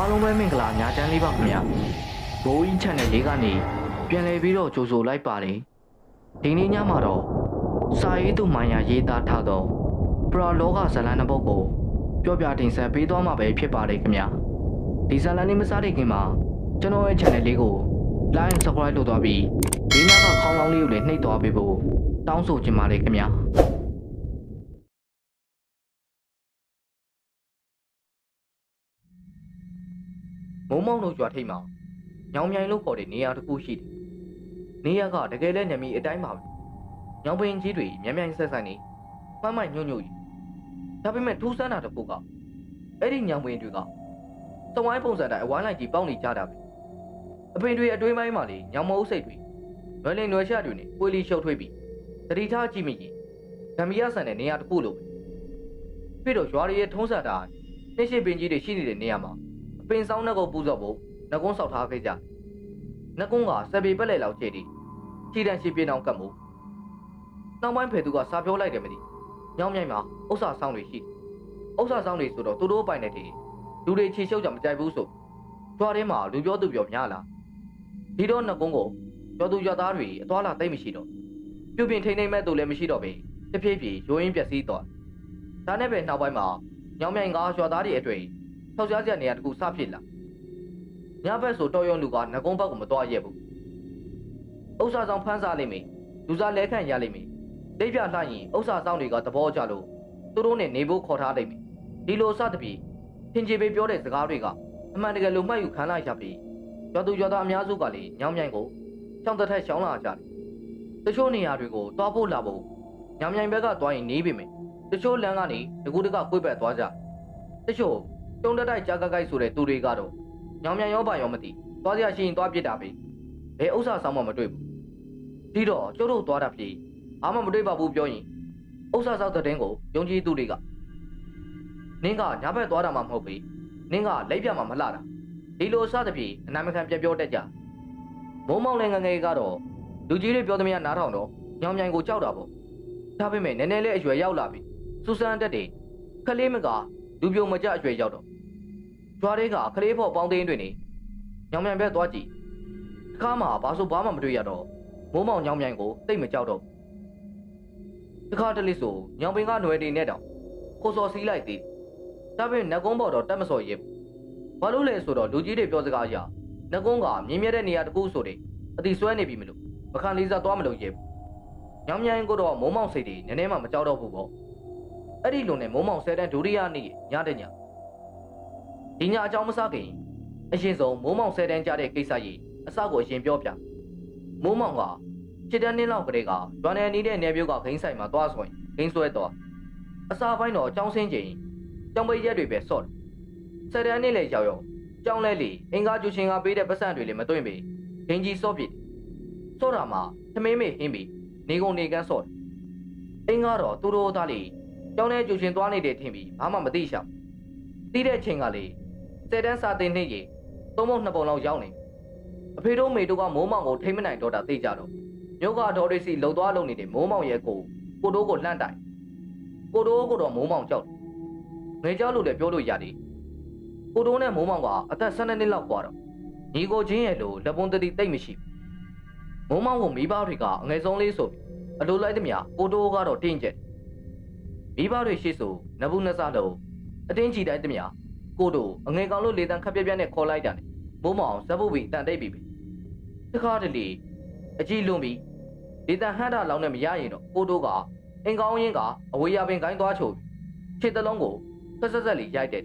အားလုံးပဲမင်္ဂလာညာချမ်းလေးပါခင်ဗျာဘိုးကြီး channel လေးကနေပြန်လည်ပြီးတော့ကြိုဆိုလိုက်ပါတယ်ဒီနေ့ညမှာတော့စာရေးသူမိုင်ယာရေးသားထားသောပရာလောကဇာတ်လမ်းတစ်ပုဒ်ကိုပြောပြတင်ဆက်ပေးသွားမှာပဲဖြစ်ပါတယ်ခင်ဗျာဒီဇာတ်လမ်းလေးမစားတဲ့ခင်မှာကျွန်တော်ရဲ့ channel လေးကို like and subscribe လုပ်သွားပြီးဒီနောက်ကခေါင်းလောင်းလေးကိုလည်းနှိပ်သွားပေးဖို့တောင်းဆိုချင်ပါတယ်ခင်ဗျာ မုံမောင်တို့ကြွားထိပ်မှာညောင်မြိုင်လို့ခေါ်တဲ့နေရာတစ်ခုရှိတယ်။နေရာကတကယ်လဲနမီအတိုင်းပါပဲ။ညောင်ပင်ကြီးတွေမြန်မြန်ဆက်ဆက်နေမှတ်မှတ်ညွန့်ညွန့်ကြီး။ဒါပေမဲ့ထူးဆန်းတာတစ်ခုကအဲ့ဒီညောင်ပင်တွေကသဝိုင်းပုံစံတိုင်းအဝိုင်းလိုက်ကြီးပေါက်နေကြတာပဲ။အပင်တွေအတွင်းပိုင်းမှာလေညောင်မုံစိတ်တွေနွယ်လင်နွယ်ရှတွေနဲ့ပွေလီရှုပ်ထွေးပြီးတတိထားကြည့်မိရင်ဓမ္မရဆန်တဲ့နေရာတစ်ခုလိုပဲ။ပြီးတော့ရွာတွေရဲ့ထုံးစံတာနှိရှိပင်ကြီးတွေရှိနေတဲ့နေရာမှာအ ပင်ဆောင်နှက်ကိုပူဇော်ဖို့နှကုံးဆောက်ထားခဲ့ကြနှကုံးကစပေပက်လက်လောက်ကျဲတီခြေတန်းရှိပြင်းအောင်ကတ်မှုနောက်ပိုင်းဖယ်သူကစာပြောလိုက်တယ်မသိညောင်းမြိုင်မှာဥစ္စာဆောင်တွေရှိဥစ္စာဆောင်တွေဆိုတော့သူတို့ပိုင်တဲ့တည်းလူတွေခြေရှုပ်ကြမကြိုက်ဘူးဆိုကြွားထဲမှာလူပြောသူပြောများလာဒီတော့နှကုံးကိုကျော်သူကျော်သားတွေအသွားလာသိမ့်မရှိတော့ပြုတ်ပြင်ထိန်ထိန်မဲ့သူလည်းမရှိတော့ပဲတဖြည်းဖြည်းရိုးရင်းပြက်စီးသွားဒါနဲ့ပဲနောက်ပိုင်းမှာညောင်းမြိုင်ကကျော်သားတွေအတွေ့ ထောက်ကြားချက်နေရာတခုစဖြစ်လာညဘက်ဆိုတော်ရုံလူကငကုံးဘက်ကိုမတော်ရက်ဘူးဥစ္စာဆောင်ဖန်းစားလိမ့်မယ်လူစားလဲခန့်ရလိမ့်မယ်ဒိတ်ပြလှရင်ဥစ္စာဆောင်တွေကသဘောကျလို့သူတို့နဲ့နေဖို့ခေါ်ထားလိမ့်မယ်ဒီလိုစသဖြင့်သင်္ချေပေးပြောတဲ့စကားတွေကအမှန်တကယ်လို့မှတ်ယူခံလိုက်ရပြီးကျော်သူကျော်သားအများစုကလည်းညောင်းမြိုင်ကိုရှောင်းတထက်ရှောင်းလာကြတယ်တချို့နေရာတွေကိုတွားဖို့လာဖို့ညောင်းမြိုင်ဘက်ကတွားရင်နေပြီမယ်တချို့လမ်းကနေတကူတကကွေ့ပတ်သွားကြတချို့ တုံးတက်တိုက်ကြာကကိုက်ဆိုတဲ့သူတွေကတော့ညောင်မြန်ရောပါရောမသိသွားစရာရှိရင်သွားပြစ်တာပဲဘယ်ဥစ္စာဆောင်မှမတွေ့ဘူးပြီးတော့ကျုပ်တို့သွားတာဖြစ်အားမမတွေ့ပါဘူးပြောရင်ဥစ္စာဆောင်တဲ့တင်းကိုယုံကြည်သူတွေကနင်းကညာဘက်သွားတာမှမဟုတ်ပေနင်းကလက်ပြမှာမလှတာဒီလိုစသဖြင့်အနာမခံပြပြောတတ်ကြမိုးမောင်လည်းငငယ်ကတော့လူကြီးတွေပြောသမျှနားထောင်တော့ညောင်မြိုင်ကိုကြောက်တာပေါ့ဒါပေမဲ့နည်းနည်းလေးအရွယ်ရောက်လာပြီစူဆန်တက်တယ်ခလေးမကလူပြုံမကြအရွယ်ရောက်တော့ ကျွားတွေကခလေးဖို့ပေါင်းသိန်းတွေနေညောင်မြိုင်ဘက်သွားကြည့်အခါမှာဘာဆိုဘာမှမတွေ့ရတော့မိုးမောင်ညောင်မြိုင်ကိုတိတ်မကြောက်တော့တခါတလေဆိုညောင်ပင်ကຫນွယ်တွေနဲ့တောင်ကိုစော်စီးလိုက်သေးဒါပေမဲ့နတ်ကုန်းပေါ်တော့တက်မစော်ရဲဘာလို့လဲဆိုတော့လူကြီးတွေပြောစကားအရနတ်ကုန်းကမြင်းမြဲတဲ့နေရာတကူဆိုတဲ့အတိဆွဲနေပြီမလို့မခံလေးစားသွားမလို့ရဲညောင်မြိုင်ကတော့မိုးမောင်စိတ်တွေနည်းနည်းမှမကြောက်တော့ဘူးပေါ့အဲ့ဒီလိုနဲ့မိုးမောင်ဆယ်တန်းဒုတိယနေ့ညတဲ့ည ဒီညအကြောင်းမစခင်အရင်ဆုံးမိုးမောင်ဆယ်တန်းကြတဲ့ကိစ္စကြီးအစကိုအရင်ပြောပြမိုးမောင်ကခြေတန်းနှင်းလောက်ကလေးကရွာနယ်အနီးတဲ့နယ်ပြုတ်ကဂိမ်းဆိုင်မှာသွားဆိုရင်ဂိမ်းဆွဲသွားအစာပိုင်းတော့အကြောင်းစင်းချိန်ကြောင်ပိတ်ရက်တွေပဲဆော့တယ်ဆယ်တန်းနေ့လေရောက်ရောက်ကြောင်းလဲလေအင်္ဂါကျူရှင်ကပေးတဲ့ပတ်စံတွေလည်းမသွင်းပေဂိမ်းကြီးဆော့ပြစ်ဆော့တာမှာသမင်းမေဟင်းပြီးနေကုန်နေကန်းဆော့တယ်အင်္ဂါတော့သူတို့သားလေးကြောင်းလဲကျူရှင်သွားနေတယ်ထင်ပြီးဘာမှမသိရှာသိတဲ့ချိန်ကလေး ဆယ်တန်းစာတင်နေရင်သုံးပုံနှစ်ပုံလောက်ရောက်နေအဖေတို့မေတို့ကမိုးမောင်ကိုထိမ့်မနိုင်တော့တာသိကြတော့မြို့ကဒေါ်တွေစီလှုပ်သွားလုံနေတဲ့မိုးမောင်ရဲ့ကိုကိုတို့ကိုလှန့်တိုင်ကိုတို့ကိုတော့မိုးမောင်ကြောက်တယ်ငယ်ကြောက်လို့လည်းပြောလို့ရတယ်ကိုတို့နဲ့မိုးမောင်ကအသက်12နှစ်လောက်กว่าတော့ညီကိုချင်းရဲ့လိုလက်ပွန်းတတိတိတ်မရှိမိုးမောင်ကိုမိဘတွေကအငယ်ဆုံးလေးဆိုပြီးအလိုလိုက်သမျှကိုတို့ကတော့တင်းကျက်မိဘတွေရှိဆိုနဘူးနစလုံးအတင်းချီတိုင်းသမျှ ကိုတို့အငယ်ကောင်လို့လေတန်းခပ်ပြက်ပြက်နဲ့ခေါ်လိုက်တာနဲ့ဘိုးမောင်ဇက်ဖို့ပြီးတန်တိတ်ပြီပဲတခါတလေအကြည့်လွန်ပြီးလေတန်းဟန်တာလောင်းနဲ့မရရင်တော့ကိုတို့ကအင်ကောင်းရင်းကအဝေးရပင်ခိုင်းသွားချိုပြီးခြေတလုံးကိုဆက်ဆက်ဆက်လေးရိုက်တယ်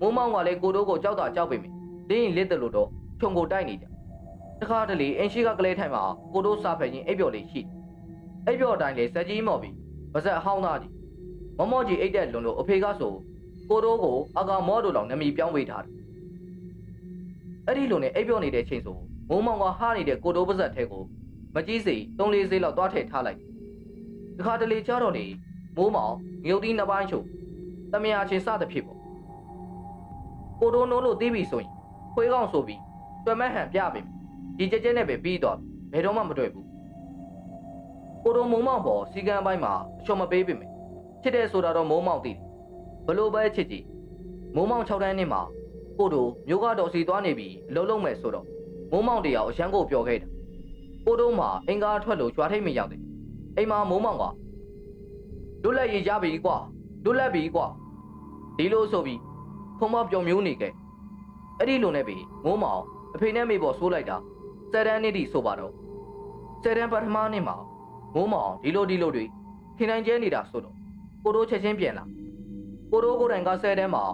မိုးမောင်ကလည်းကိုတို့ကိုကြောက်တာကြောက်ပေမယ့်လင်းရင်လစ်တယ်လို့တော့ခြုံကိုတိုက်နေကြတခါတလေအင်ရှိကကလေးထိုင်မှာကိုတို့စားဖယ်ချင်းအိပ်ပျော်လေးရှိအိပ်ပျော်တိုင်းလေစက်ကြီးမော်ပြီးပါဇက်အဟောင်းသားကြီးမမော့ကြီးအိတ်တဲ့လွန်လို့အဖေကဆို ကိုတို့ကိုအကောင်မောတို့လောင်နမီပြောင်းပေးထားတယ်။အဲ့ဒီလိုနဲ့အိပ်ပျော်နေတဲ့ချိန်ဆိုမိုးမောင်ကဟားနေတဲ့ကိုတို့ပါဇက်ထဲကိုမကြီးစိသုံးလေးစိလောက်သွားထည့်ထားလိုက်။ဒီခါတလေချတော့လေမိုးမောင်ငုတ်တီးနှစ်ပိုင်းချုပ်တမယာချင်းစသဖြင့်ပေါ့။ကိုတို့နိုးလို့တီးပြီဆိုရင်ခွေးကောင်ဆိုပြီးတွယ်မဟန်ပြပြီ။ဒီကြက်ကြက်နဲ့ပဲပြီးတော့ဘယ်တော့မှမတွေ့ဘူး။ကိုတို့မိုးမောင်ပေါ်စီကံပိုင်းမှာအချော်မပေးပြီမယ်။ချစ်တဲ့ဆိုတာတော့မိုးမောင်သိတယ် ဘလို့ပဲချစ်ကြည့်မိုးမောင်6တန်းနှစ်မှာကိုတို့မျိုးကတော့စီသွားနေပြီအလုံးလုံးမဲ့ဆိုတော့မိုးမောင်တယောက်အရန်ကိုပြောခဲ့တာကိုတို့မှအင်္ဂါထွက်လို့ကြွားထိတ်မရောက်တယ်အိမ်မှာမိုးမောင်ကလွတ်လပ်ရေးရပြီကွာလွတ်လပ်ပြီကွာဒီလိုဆိုပြီးဖုံမပြောမျိုးနေခဲ့အဲ့ဒီလိုနဲ့ပြီမိုးမောင်အဖေနဲ့မေပေါ်ဆိုးလိုက်တာစက်တန်းနေ့တိဆိုပါတော့စက်တန်းပထမနေ့မှာမိုးမောင်ဒီလိုဒီလိုတွေထင်နိုင်ကျဲနေတာဆိုတော့ကိုတို့ချက်ချင်းပြန်လာ ကိုတို့ကိုယ်တိုင်ကစက်တန်းမှာ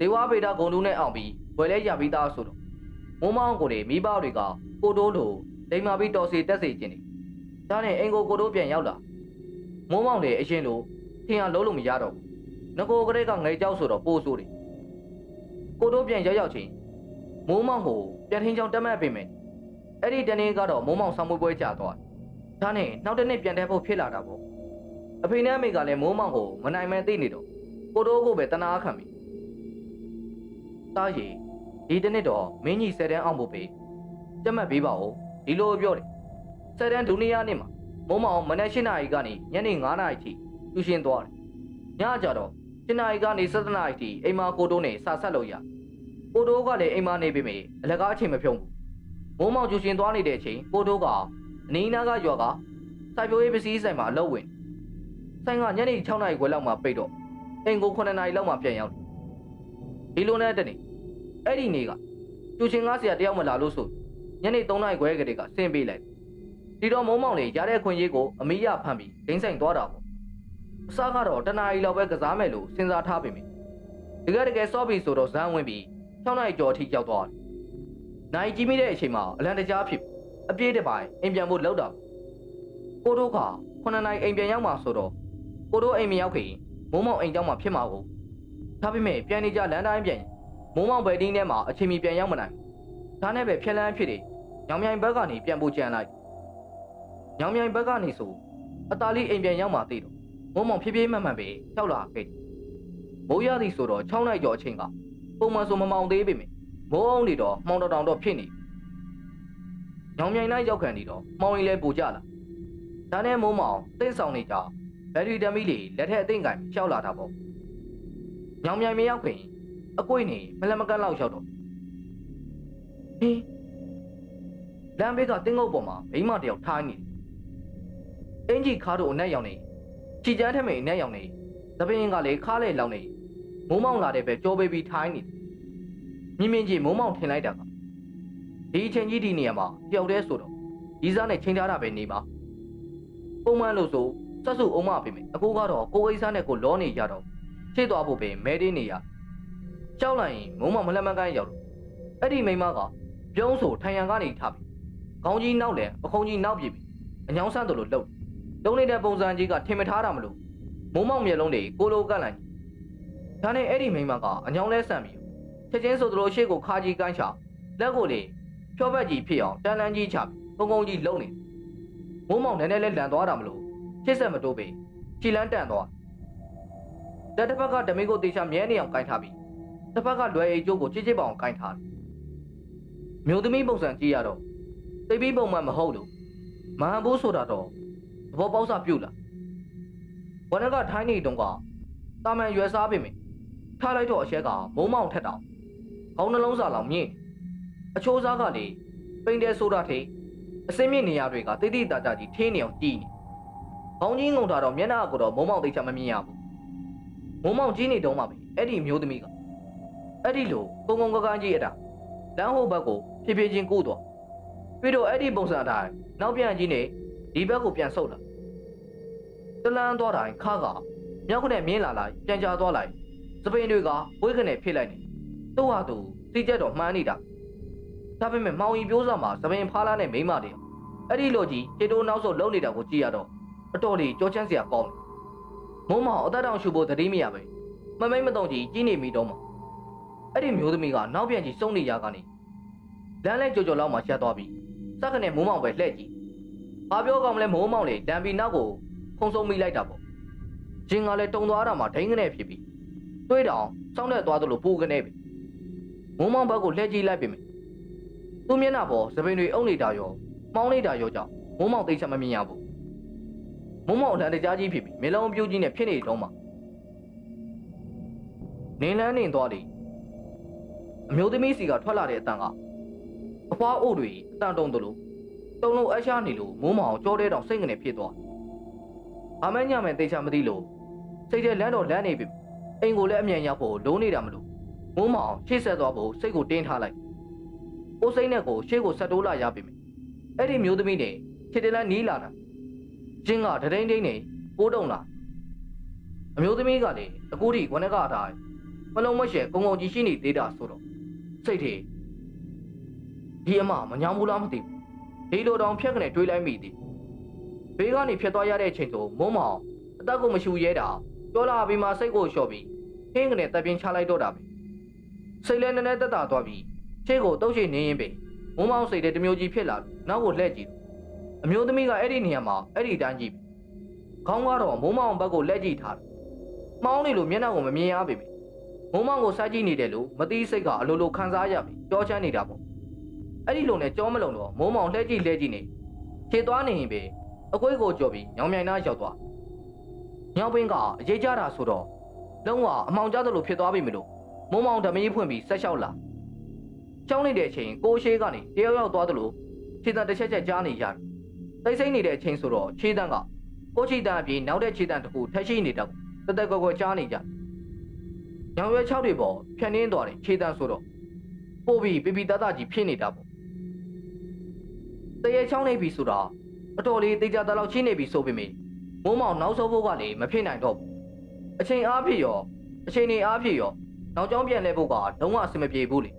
ဒေဝဗေဒဂုံတူးနဲ့အောင်ပြီးဝယ်လဲရပြီးသားဆိုတော့မိုးမောင်ကိုလေမိဘတွေကကိုတို့လိုဒိမ်မာပြီးတော်စီတက်စီခြင်းနေဒါနဲ့အင်ကိုကိုတို့ပြန်ရောက်လာမိုးမောင်လေအရင်လိုထင်ရလုံးလို့မရတော့ဘူးငကိုကလေးကငယ်ကြောက်ဆိုတော့ပိုးဆိုးတယ်ကိုတို့ပြန်ရောက်ရောက်ချင်းမိုးမောင်ကိုပြန်ထင်းချောင်းတက်မှတ်ပေးမယ်အဲ့ဒီတနေ့ကတော့မိုးမောင်ဆောင်မွေးပွဲကြာသွားတယ်ဒါနဲ့နောက်တစ်နေ့ပြန်တက်ဖို့ဖြစ်လာတာပေါ့အဖေနဲ့အမေကလည်းမိုးမောင်ကိုမနိုင်မဲသိနေတော့ ကိုတို့ကိုပဲတနာခံပြီတားရီဒီတနေ့တော့မင်းကြီးဆယ်တန်းအောင်ဖို့ပဲတက်မှတ်ပေးပါဦးဒီလိုပြောတယ်ဆယ်တန်းဒုနီယာနေ့မှာမိုးမောင်မနက်၈နာရီကနေညနေ9နာရီထိကျူရှင်သွားတယ်ညကြတော့၈နာရီကနေ7နာရီထိအိမ်မာကိုတိုးနဲ့စာဆက်လို့ရကိုတိုးကလည်းအိမ်မာနေပြီမေအလကားအချိန်မဖြုံးဘူးမိုးမောင်ကျူရှင်သွားနေတဲ့အချိန်ကိုတိုးကအနီးနားကရွာကစိုက်ပျိုးရေးပစ္စည်းဆိုင်မှာအလုပ်ဝင်ဆိုင်ကညနေ6နာရီခွဲလောက်မှပိတ်တော့ အိမ်ကို9နာရီလောက်မှပြန်ရောက်တယ်ဒီလိုနဲ့တနေ့အဲ့ဒီနေ့ကကျူရှင်ငါးဆရာတယောက်မလာလို့ဆိုညနေ3နာရီခွဲကလေးကဆင်းပေးလိုက်ဒီတော့မိုးမောင်လေးရတဲ့ခွင့်ရေးကိုအမိရဖမ်းပြီးဒိန်းဆိုင်သွားတာပေါ့အစားကတော့တနာရီလောက်ပဲကစားမယ်လို့စဉ်းစားထားပေမယ့်တကယ်တကယ်စောပြီဆိုတော့ဇန်းဝင်ပြီး6နာရီကျော်အထိရောက်သွားတယ်နိုင်ကြီးမိတဲ့အချိန်မှာအလံတကြားဖြစ်အပြည့်တစ်ပိုင်းအိမ်ပြန်ဖို့လောက်တာကိုတို့က9နာရီအိမ်ပြန်ရောက်မှဆိုတော့ကိုတို့အိမ်မရောက်ခင် မိုးမောင်အိမ်ကြောင်းမှာဖြစ်မှာကိုဒါပေမဲ့ပြန်နေကြလမ်းတိုင်းပြန်မိုးမောင်ဘယ်တင်းထဲမှာအချိန်မီပြန်ရောက်မနိုင်ဒါနဲ့ပဲဖြက်လန်းဖြစ်တယ်ညောင်မြိုင်ဘက်ကနေပြန်ဖို့ကြံလိုက်ညောင်မြိုင်ဘက်ကနေဆိုအသားလေးအိမ်ပြန်ရောက်မှသိတော့မိုးမောင်ဖြည်းဖြည်းမှန်မှန်ပဲရောက်လာခဲ့တယ်မိုးရသည်ဆိုတော့6နိုင်ကျော်အချိန်ကပုံမှန်ဆိုမမောင်သေးပေမယ့်မိုးအောင်နေတော့မှောင်တောင်တောင်တော့ဖြစ်နေညောင်မြိုင်လိုက်ရောက်ခံနေတော့မှောင်ရင်လဲပူကြလာဒါနဲ့မိုးမောင်သိဆောင်နေကြ ဘယ်ရီတမီလေးလက်ထက်အသိင်ကင်ရှောက်လာတာပေါ့ညောင်မြိုင်မရောက်ခင်အကွေ့နေမလက်မကန်းလောက်ရောက်တော့ဟင်းလမ်းဘေးကတင်းငုတ်ပေါ်မှာမိမတယောက်ထားနေတယ်အင်ကြီးခါတို့အနက်ရောင်နေချီကျန်းထက်မိန်အနက်ရောင်နေသပင်းကလည်းခါလေလောင်နေမိုးမောင်လာတဲ့ပဲကြောပေးပြီးထိုင်းနေတယ်မြင်မြင်ကြီးမိုးမောင်ထင်လိုက်တာကဒီအချိန်ကြီးဒီနေရာမှာတယောက်တည်းဆိုတော့ဒီစားနဲ့ချိန်ထားတာပဲနေပါပုံမှန်လို့ဆို စက်စုအုံမပေးမယ်အကိုကတော့ကိုကိစ္စနဲ့ကိုလောနေကြတော့ချစ်သွားဖို့ပဲမဲတင်းနေရကြောက်လိုက်ရင်မုံမမလှမ်းမကန်းရောက်တော့အဲ့ဒီမိမကပြုံးဆိုထိုင်ရန်ကနေထပြီခေါင်းကြီးနောက်လဲပခုံးကြီးနောက်ပြပြီအညောင်းဆန်းတို့လိုလှုပ်တုံးနေတဲ့ပုံစံကြီးကထင်မထားတာမလို့မုံမောင်မျက်လုံးတွေကိုလိုကန့်လိုက်ဒါနဲ့အဲ့ဒီမိမကအညောင်းလဲဆန့်ပြီးချက်ချင်းဆိုသလိုရှေ့ကိုခါကြီးကန်းချလက်ကိုလေဖြောဘက်ကြီးဖြစ်အောင်တန်လန်းကြီးချပြီးပုံကုန်းကြီးလုံနေမုံမောင်နည်းနည်းလဲလန်သွားတာမလို့ ချစ်ဆက်မတိုးပေခြိလန်းတန်သွားတက်တစ်ဖက်ကဓမီကိုတေချာမြဲနေအောင်ကင်ထားပြီးတစ်ဖက်ကလွယ်အိတ်ကျိုးကိုချစ်ချစ်ပအောင်ကင်ထားတယ်မျိုးသမီးပုံစံကြည့်ရတော့သိပြီးပုံမှန်မဟုတ်လို့မဟန်ဘူးဆိုတာတော့သဘောပေါက်စပြုတ်လာဝနကထိုင်းနေတုန်းကတာမန်ရွယ်စားပြီမေထားလိုက်တော့အရှက်ကမုံမောင်ထက်တောင်ခေါင်းနှလုံးစာလောက်မြင့်အချိုးစားကလေပိန်တဲဆိုတာထိအစင်းမြင့်နေရတွေကတိတိတတာကြီးထင်းနေအောင်ကြည်နေ ခေါင်းကြီးငုံတာတော့မျက်နှာကတော့မုံမောင်သိချာမမြင်ရဘူးမုံမောင်ကြီးနေတုန်းမှပဲအဲ့ဒီမျိုးသမီးကအဲ့ဒီလိုကုံကုံကကန်းကြီးအတာလမ်းဟိုဘက်ကိုဖြည်းဖြည်းချင်းကူးတော့ပြီးတော့အဲ့ဒီပုံစံအတိုင်းနောက်ပြန်ကြီးနေဒီဘက်ကိုပြန်ဆုတ်လာတလန်းသွားတိုင်းခါကမြောက်ခနဲ့မြင်းလာလိုက်ပြန်ချသွားလိုက်စပိန်တွေကဝိတ်ခနဲ့ဖြစ်လိုက်နေသူ့ဟာသူစီးကြက်တော့မှန်းနေတာဒါပေမဲ့မောင်ကြီးပြိုးစားမှာစပိန်ဖားလာတဲ့မိမတွေအဲ့ဒီလိုကြီးခြေတိုးနောက်ဆုတ်လုံနေတာကိုကြည့်ရတော့ အတော်လေးကြောချမ်းစရာကောင်းတယ်မုံမောင်အသက်တောင်ရှူဖို့သတိမရပဲမမိတ်မတုံကြီးကြီးနေမိတော့မှာအဲ့ဒီမျိုးသမီးကနောက်ပြန်ကြီးစုံနေရကနေလမ်းလဲကြော်ကြော်လောက်မှရပ်သွားပြီးစက္ကနဲ့မိုးမောင်ပဲလှဲ့ကြည့်။ဘာပြောကောင်းမလဲမိုးမောင်လေလမ်းပြီးနောက်ကိုဖုံဆုံးမိလိုက်တာပေါ့။ဂျင်းကလည်းတုံသွားတာမှဒိန်းကနေဖြစ်ပြီးတွေးတောင်စောင်းတဲ့သွားသလိုပူကနေပြီ။မိုးမောင်ဘက်ကိုလှည့်ကြည့်လိုက်ပြီ။သူ့မျက်နှာပေါ်သပင်တွေအုပ်နေတာရောမောင်းနေတာရောကြောင့်မိုးမောင်သိချင်မမြင်ရဘူး။ မိုးမောင်အလံတကြားကြီးဖြစ်ပြီးမေလုံးပြူးကြီးနဲ့ဖြစ်နေတော့မှနင်းလန်းနေသွားတယ်။အမျိုးသမီးစီကထွက်လာတဲ့အတန်ကအဖွားအို့တွေအတန်တုံတလို့တုံလုံးအရှားနေလို့မိုးမောင်ကြောတဲ့တောင်စိတ်ငနေဖြစ်သွားအမညမယ်တေချာမသိလို့စိတ်ထဲလမ်းတော့လမ်းနေပြီအိမ်ကိုလည်းအမြန်ရောက်ဖို့လုံးနေတာမလို့မိုးမောင်ရှေ့ဆက်သွားဖို့စိတ်ကိုတင်းထားလိုက်ကိုစိတ်နဲ့ကိုရှေ့ကိုဆက်တိုးလာရပြီမယ်အဲ့ဒီမျိုးသမီးနဲ့ခြေတလန်းနီးလာတာ ကျင်းကတဒိန်ဒိန်နဲ့ပိုးတုံလာအမျိုးသမီးကလည်းအကူတီခွနဲ့ကအတိုင်းမလုံးမရှဲကုံကုံကြီးရှိနေသေးတာဆိုတော့စိတ်ထဲဒီအမမညောင်ဘူးလားမသိဘူးဒီလိုတောင်ဖြက်ကနေတွေးလိုက်မိသည်ဘေးကနေဖြတ်သွားရတဲ့အချိန်ဆိုမုံမောင်အသက်ကိုမရှူရဲတာကြောလာပြီးမှစိတ်ကိုလျှော့ပြီးဟင်းကနေတပ်ပြင်းချလိုက်တော့တာပဲစိတ်လည်းနည်းနည်းတက်တာသွားပြီးရှေ့ကိုတုတ်ရှိနေရင်ပဲမုံမောင်စိတ်တဲ့တမျိုးကြီးဖြစ်လာပြီးနောက်ကိုလှည့်ကြည့် အမျိုးသမီးကအဲ့ဒီနေရာမှာအဲ့ဒီတန်းကြည့်ပြီခေါင်းကတော့မုံမောင်ဘက်ကိုလက်ကြည့်ထားတယ်မောင်းနေလို့မျက်နှာကိုမမြင်ရပေမယ့်မုံမောင်ကိုစိုက်ကြည့်နေတယ်လို့မသိစိတ်ကအလိုလိုခံစားရပြီကြောချမ်းနေတာပေါ့အဲ့ဒီလိုနဲ့ကြောမလုံတော့မုံမောင်လှည့်ကြည့်လှည့်ကြည့်နေခြေသွားနေရင်ပဲအကွေးကိုကြော်ပြီးညောင်မြိုင်နာရောက်သွားညောင်ပင်းကအရေးကြတာဆိုတော့လုံးဝအမောင်ကြသလိုဖြစ်သွားပြီမလို့မုံမောင်ဓမီးဖွင့်ပြီးဆက်လျှောက်လာကြောင်းနေတဲ့အချိန်ကိုရှိကနေတယောက်ယောက်သွားသလိုခြေတံတစ်ချက်ချက်ကြားနေရတယ် တိတ်ဆိတ်နေတဲ့အချိန်ဆိုတော့ခြေတံကကိုချီတံအပြင်နောက်တဲ့ခြေတံတစ်ခုထက်ရှိနေတော့တသက်ကောကောကြားနေကြညောင်ရွယ်6တွေပေါ်ဖြန်နှင်းသွားတယ်ခြေတံဆိုတော့ပို့ပြီးပြပြတတ်တကြီးဖြစ်နေတာပေါ့တရေချောင်းနေပြီဆိုတာအတော်လေးတေချာတလောက်ချင်းနေပြီဆိုပေမယ့်မိုးမောင်နောက်ဆုံးဖို့ကလည်းမဖြစ်နိုင်တော့ဘူးအချိန်အားဖြည့်ရောအချိန်နေအားဖြည့်ရောနောက်ကျောင်းပြန်လဲဖို့ကလုံးဝအဆင်မပြေဘူးလေ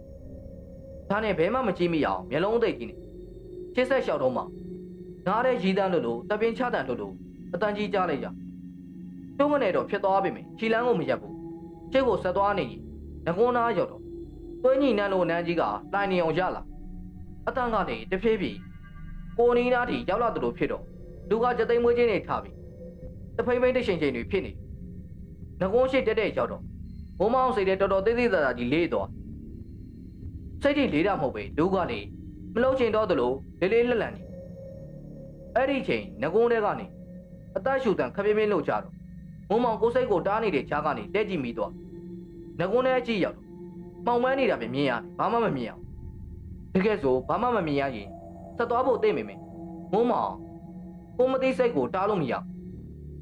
ဒါနဲ့ဘဲမှမကြည့်မိအောင်မျက်လုံးသိပ်ကြီးနေချစ်ဆက်လျှောက်တော့မှ နားတဲ့ရီးတန်းလို့လို့တပင်းချတန်လို့လို့အတန်ကြီးကြားလိုက်ရကျုံးကနေတော့ဖြစ်သွားပြီမယ်ခြီလန်းကိုမရက်ဘူးချစ်ကိုဆက်သွားနေရင်ငကုန်းသားရောက်တော့သွေးညီနန်းလိုနန်းကြီးကတိုင်နေအောင်ရလာအတန်ကနေတဖြည်းဖြည်းကိုနီနာတီရောက်လာတယ်လို့ဖြစ်တော့လူကကြသိမ်းမွေးချင်းနေထားပြီတဖိမ့်ဖိမ့်တရှင်ချင်းတွေဖြစ်နေငကုန်းရှိတက်တဲ့ရောက်တော့ဘုံမောင်စိတ်တဲ့တော်တော်သေးသေးသားသားကြီးလေးသွားစိတ်ကြီးလေးတာမဟုတ်ပဲလူကလေမလုံးချင်တော့သလိုလေးလေးလက်လန်နေ အဲ့ဒီချိန်ငကုန်းတဲကနေအသက်ရှူတန်ခပြင်းပြင်းလှုပ်ကြတော့မုံမောင်ကိုစိတ်ကိုတားနေတဲ့ခြားကနေလက်ကြည့်မိသွားငကုန်းထဲအကြည့်ရောက်တော့မှောင်မန်းနေတာပဲမြင်ရတယ်ဘာမှမမြင်အောင်တကယ်ဆိုဘာမှမမြင်ရရင်ဆက်သွားဖို့သိမိမယ်မုံမောင်ကိုမသိစိတ်ကိုတားလို့မရ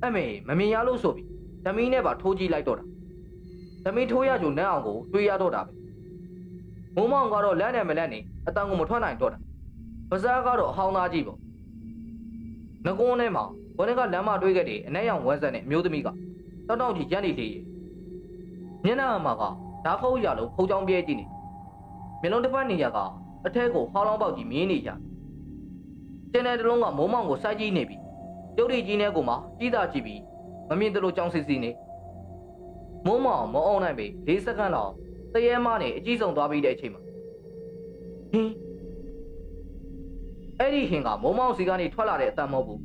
အမေမမြင်ရလို့ဆိုပြီးဓမီနဲ့ပါထိုးကြည့်လိုက်တော့တာဓမီထိုးရကြုံနန်းအောင်ကိုတွေးရတော့တာပဲမုံမောင်ကတော့လက်နဲ့မလက်နဲ့အတန်ကိုမထွက်နိုင်တော့တာပါဇာကတော့အဟောင်းသားကြီးပေါ့ ငကုန်းထဲမှာဘွန်းကလမ်းမတွေးခဲ့တဲ့အနက်ရောင်ဝက်ဆက်နဲ့အမျိုးသမီးကတောက်တောက်ကြီးကြမ်းနေလေမျက်နှာမှာကဓာတ်ဖုတ်ရလို့ဖုတ်ချောင်းပြဲကြည့်နေမျက်လုံးတစ်ဖက်နေရကအထက်ကိုဟောင်းလောင်းပေါက်ကြီးမြင်းနေကြတင်တဲ့တလုံးကမိုးမောင်ကိုစိုက်ကြည့်နေပြီကျုပ်ရီကြီးနဲ့ကိုမှကြီးသာကြည့်ပြီးမမြင်တလို့ကြောင်စစ်စီနေမိုးမောင်မအောင်နိုင်ပြီ၄စက္ကန့်လောက်တရေမနဲ့အကြီးဆုံးသွားပြီးတဲ့အချိန်မှာဟင်း အဲ့ဒီဟင်ကမိုးမောင်စီကနေထွက်လာတဲ့အတန်မဟုတ်ဘူး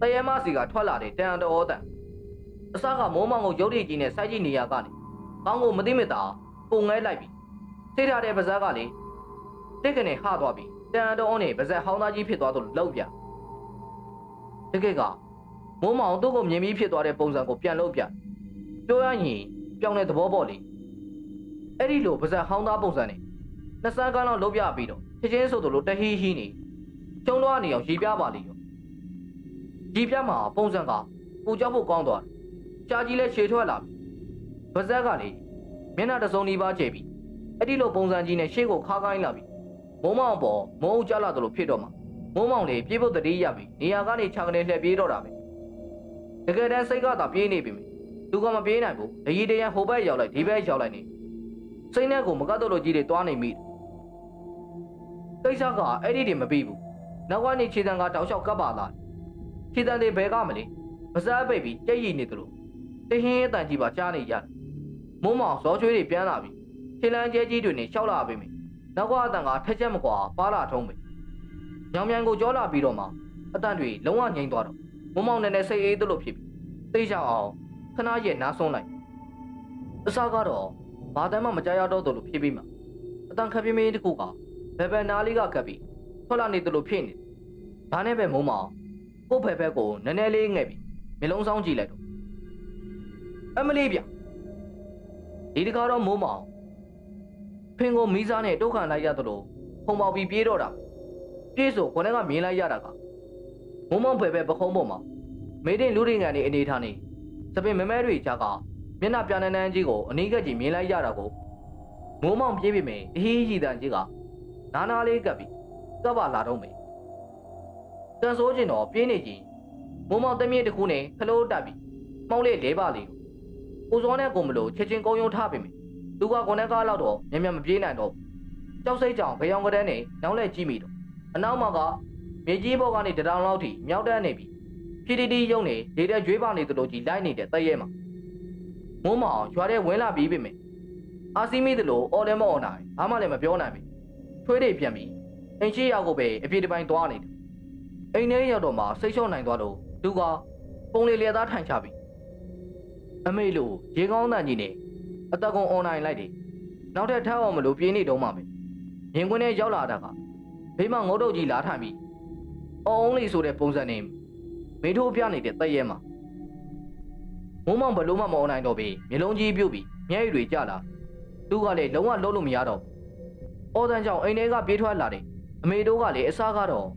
တရေမစီကထွက်လာတဲ့တန်တော်တန်အစကမိုးမောင်ကိုရုပ်ရည်ကြီးနဲ့စိုက်ကြည့်နေရကနေကောင်းကိုမသိမသာပုံငဲလိုက်ပြီထိထားတဲ့ပါဇက်ကလေတစ်ကနေဟသွားပြီတန်တော်နဲ့ပါဇက်ဟောင်းသားကြီးဖြစ်သွားတော့လောက်ပြတကယ်ကမိုးမောင်သူ့ကိုမြင်ပြီးဖြစ်သွားတဲ့ပုံစံကိုပြန်လုပ်ပြပြောရရင်ပြောင်းတဲ့သဘောပေါ့လေအဲ့ဒီလိုပါဇက်ဟောင်းသားပုံစံနဲ့နှစ်စမ်းကန်းလောက်လုပ်ပြပြီးတော့ချက်ချင်းဆိုသလိုတဟီးဟီးနေ ကျုံတော့နေအောင်ရေပြပါလေရောရေပြမှာပုံစံကပူကြောက်ဖို့ကောင်းသွားတယ်ရှားကြီးလဲခြေထွက်လာပြီပါဇက်ကလေမျက်နှာတစ်စုံနီးပါးကျဲပြီးအဲ့ဒီလိုပုံစံကြီးနဲ့ရှေ့ကိုခါကိုင်းလာပြီမုံမောင်ပေါ်မုံအုပ်ကြလာသလိုဖြစ်တော့မှာမုံမောင်လေပြေးဖို့တတိရပြီနေရာကနေခြာကနေလှည့်ပြေးတော့တာပဲတကယ်တမ်းစိတ်ကသာပြေးနေပြီမယ်သူကမပြေးနိုင်ဘူးတရီတရန်ဟိုဘက်ရောက်လိုက်ဒီဘက်ရောက်လိုက်နေစိတ်နဲ့ကိုမကတ်တော့လို့ကြီးတွေတွားနေမိကိစ္စကအဲ့ဒီတွေမပြီးဘူး နောက်ကနေခြေတံကတောက်လျှောက်ကပ်ပါလာခြေတံတွေဘဲကမလေးမစားပိတ်ပြီးကြက်ရည်နေသလိုတဟင်းအတန်ကြီးပါကြားနေရတယ်မုံမောင်ဇောချွေးတွေပြန်လာပြီခြေလန်းကျဲကြီးတွေနဲ့ရှောက်လာပြီမယ်နောက်ကအတန်ကထက်ချက်မကွာပါလာထုံးပဲညောင်မြိုင်ကိုကြောလာပြီးတော့မှအတန်တွေလုံးဝငြိမ်သွားတော့မုံမောင်နဲ့နဲ့စိတ်အေးသလိုဖြစ်ပြီးသိကြအောင်ခဏရဲ့နားဆုံးလိုက်အစားကတော့ဘာတမ်းမှမကြရတော့သလိုဖြစ်ပြီးမှအတန်ခပ်ပြင်းပြင်းတစ်ခုကဘယ်ဘယ်နားလေးကကပ်ပြီး ထွက်လာနေသလိုဖြစ်နေဒါနဲ့ပဲမုံမောင်ကို့ဖယ်ဖက်ကိုနည်းနည်းလေးငဲ့ပြီးမျိုးလုံးဆောင်ကြည့်လိုက်တော့အမလေးဗျဒီတကားတော့မိုးမောင်ဖင်ကိုမီးစားနဲ့တုတ်ခံလိုက်ရသလိုဖုံပေါက်ပြီးပြေးတော့တာပြေးဆိုခေါင်းကမြင်လိုက်ရတာကမုံမောင်ဖယ်ဖယ်ပခုံးပေါ်မှာမေးတဲ့လူတွေငံနေအနေထားနေစပင်မဲမဲတွေကြားကမျက်နှာပြနန်းနန်းကြီးကိုအနီးကပ်ကြီးမြင်လိုက်ရတာကိုမိုးမောင်ပြေးပြီမယ်အဟီးကြီးတန်ကြီးကနာနာလေးကပ်ပြီး ကပ်ပါလာတော့မယ်တန်ဆိုးကျင်တော့ပြေးနေကြီးမိုးမောင်တမီးတစ်ခုနဲ့ခလို့တက်ပြီးမောင်းလေးလဲပါလေးကိုစောနဲ့ကိုမလို့ချက်ချင်းကုန်းယုံထားပြီမယ်သူကကိုနဲ့ကားလောက်တော့မြန်မြန်မပြေးနိုင်တော့ကြောက်စိတ်ကြောင်ခရောင်ကတဲ့နဲ့နောက်လဲကြည့်မိတော့အနောက်မှာကမြေကြီးဘောကနေတရောင်လောက်ထိမြောက်တန်းနေပြီဖြီတီတီရုံနေဒေတဲ့ကျွေးပါနေသလိုကြီးလိုက်နေတဲ့တည့်ရဲမှာမိုးမောင်ရွာတဲ့ဝင်းလာပြီးပြီမယ်အာစီမီသလိုအော်လဲမအော်နိုင်ဘာမှလည်းမပြောနိုင်ပြီထွေးတွေပြန်ပြီး အင်ချီရောက်ကိုပဲအပြေတစ်ပိုင်းသွားနေတယ်အိမ်ထဲရောက်တော့မှစိတ်လျှော့နိုင်သွားလို့သူကပုံလေးလျက်သားထိုင်ချပြီအမေလို့ရေကောင်းတန်ကြီးနဲ့အသက်ကုန်အွန်လိုင်းလိုက်တယ်နောက်ထပ်ထပ်အောင်မလို့ပြေးနေတော့မှပဲရင်ခွင်းထဲရောက်လာတာကဘေးမှာငုတ်တုတ်ကြီးလာထိုင်ပြီးအော်အောင်လေးဆိုတဲ့ပုံစံနဲ့မေထိုးပြနေတဲ့တက်ရဲမှာမုံမောင်ဘလို့မှမအွန်လိုင်းတော့ပြီမျိုးလုံးကြီးပြုတ်ပြီးမျက်ရည်တွေကျလာသူကလည်းလုံးဝလုံးလို့မရတော့ဘူးအော်တန်းကြောင့်အိမ်ထဲကပြေးထွက်လာတယ် အမေတို့ကလည်းအစားကတော့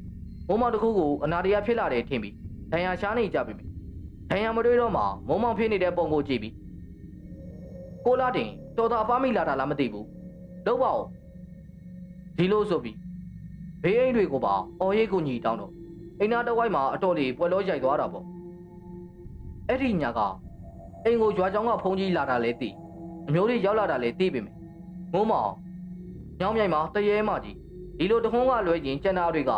မုံမောင်တစ်ခုကိုအနာတရာဖြစ်လာတယ်ထင်ပြီးဒဏ်ရာရှားနေကြပြီမယ်ဒဏ်ရာမတွေးတော့မှမုံမောင်ဖြစ်နေတဲ့ပုံကိုကြည့်ပြီးကိုလာတင်တော်တော်အပားမိလာတာလားမသိဘူးလုံးပါဦးဒီလိုဆိုပြီးဘေးအိမ်တွေကိုပါအော်ရိတ်ကိုညီတောင်းတော့အိမ်နာတစ်ဝိုက်မှာအတော်လေးပွဲလောရိုက်သွားတာပေါ့အဲ့ဒီညကအိမ်ကိုကြွားချောင်းကဖုန်ကြီးလာတာလဲသိအမျိုးတွေရောက်လာတာလဲသိပြီမယ်မုံမောင်ညောင်မြိုင်မှာတရေမကြီး ဒီလိုတခုံးကလွဲရင်ကျန်တာတွေက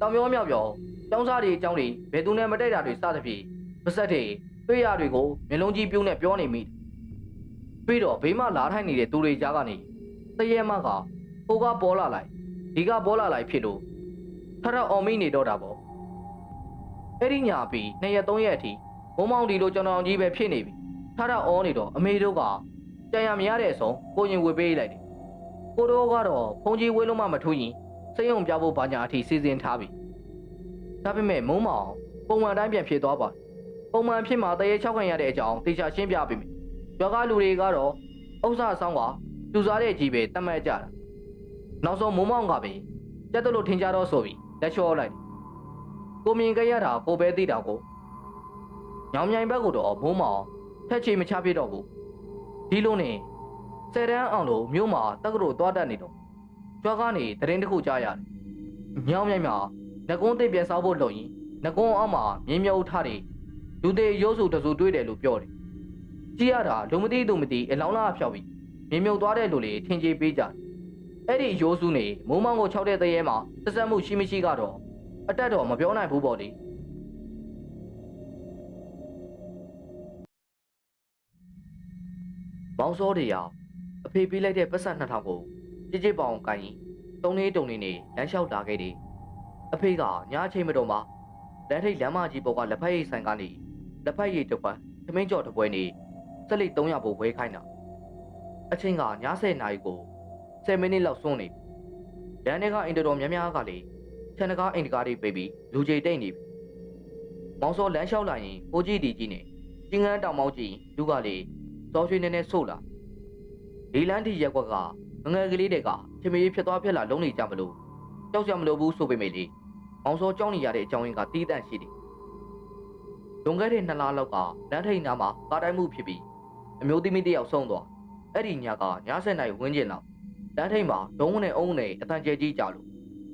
တောင်ပြောမြောက်ပြောကျောင်းစားတွေအကြောင်းတွေဘယ်သူနဲ့မတိတ်တာတွေစသဖြင့်ပါဆက်တွေတွေ့ရတွေကိုမျက်လုံးကြီးပြုံးနဲ့ပြောနေမိပြီးတော့ဘေးမှာလာထိုင်နေတဲ့သူတွေကြားကနေတရေမကဟိုကပေါ်လာလိုက်ဒီကပေါ်လာလိုက်ဖြစ်လို့ထထအောင်မိနေတော့တာပေါ့အဲ့ဒီညာပြီးနှစ်ရက်သုံးရက်အထိဘုံမောင်ဒီလိုကျွန်တော်ကြီးပဲဖြစ်နေပြီထထအောနေတော့အမေတို့ကကြံရမရတဲ့အဆုံးကိုရင်ဝေပေးလိုက်တယ် ကိုတို့ကတော့ဖုန်ကြီးဝေးလုံးမှမထူးရင်စိတ်ုံပြဖို့ဘာညာအထိစီစဉ်ထားပြီဒါပေမဲ့မုံမောင်ပုံမှန်တိုင်းပြန်ဖြစ်သွားပါတယ်ပုံမှန်ဖြစ်မှာတရေ၆ခံရတဲ့အကြောင်းတေချာရှင်းပြပေးမယ်ရွာကလူတွေကတော့ဥစ္စာဆောင်ကလူစားတဲ့ကြီးပဲတတ်မှတ်ကြတာနောက်ဆုံးမုံမောင်ကပဲကြက်တလို့ထင်ကြတော့ဆိုပြီးလက်လျှောလိုက်တယ်ကိုမြင်ကြရတာကိုပဲသိတာကိုညောင်မြိုင်ဘက်ကတော့ဘုံမောင်ထက်ချေမချဖြစ်တော့ဘူးဒီလိုနဲ့ ဆယ်တန်းအောင်လို့မြို့မှာတက္ကသိုလ်သွားတတ်နေတော့ကြွားကနေတရင်တစ်ခုကြားရတယ်ညောင်မြိုင်မှာငကုံးသိပ်ပြန်စားဖို့လုပ်ရင်ငကုံးအောက်မှာမြင်းမြုပ်ထားတယ်လူသေးရိုးစုတစုတွေးတယ်လို့ပြောတယ်ကြည့်ရတာလူမသိသူမသိအလောင်းလားဖျောက်ပြီးမြင်းမြုပ်သွားတဲ့လူတွေထင်ကြေးပေးကြတယ်အဲ့ဒီရိုးစုနေမိုးမောင်ကိုခြောက်တဲ့တရေမှာဆက်ဆက်မှုရှိမရှိကတော့အတက်တော့မပြောနိုင်ဘူးပေါ့လေဘောင်စောတွေရ အဖေပေးလိုက်တဲ့ပတ်စံ2000ကိုကြည်ကြည်ပေါအောင်ကိုင်းရင်တုံနေတုံနေနေလမ်းလျှောက်လာခဲ့တယ်အဖေကညားချိန်မတော်မှာလမ်းထိပ်လမ်းမကြီးပေါ်ကလက်ဖက်ရည်ဆိုင်ကနေလက်ဖက်ရည်တစ်ခွက်သမင်းကြော်တစ်ပွဲနေစက်လိတ်300ပိုဝဲခိုင်းတာအချိန်ကည10နာရီကို10မိနစ်လောက်စွန့်နေလမ်းထဲကအင်တတော်များများကလေခြံတကားအိမ်တကားတွေပိတ်ပြီးလူကြီးတိတ်နေပြီမောင်စောလမ်းလျှောက်လာရင်ကိုကြီးတီကြီးနေကျင်းငန်းတောင်မောင်းကြည့်လူကလေစောရွှေနေနေဆို့လာ ဒီလန်းတီရက်ကွက်ကငငယ်ကလေးတွေကချမေးဖြစ်သွားဖြစ်လာလုံးနေကြမလို့ကြောက်ကြမလို့ဘူးဆိုပေမဲ့လေမောင်စောကြောက်နေရတဲ့အကြောင်းရင်းကတီးတန့်ရှိတယ်လွန်ခဲ့တဲ့နှစ်လလောက်ကလမ်းထိပ်နားမှာကားတိုင်းမှုဖြစ်ပြီးအမျိုးသမီးတစ်ယောက်ဆုံးသွားအဲ့ဒီညကည7နာရီဝန်းကျင်လောက်လမ်းထိပ်မှာဒုံးနဲ့အုံးနဲ့အတန်ကျဲကြီးကြလို့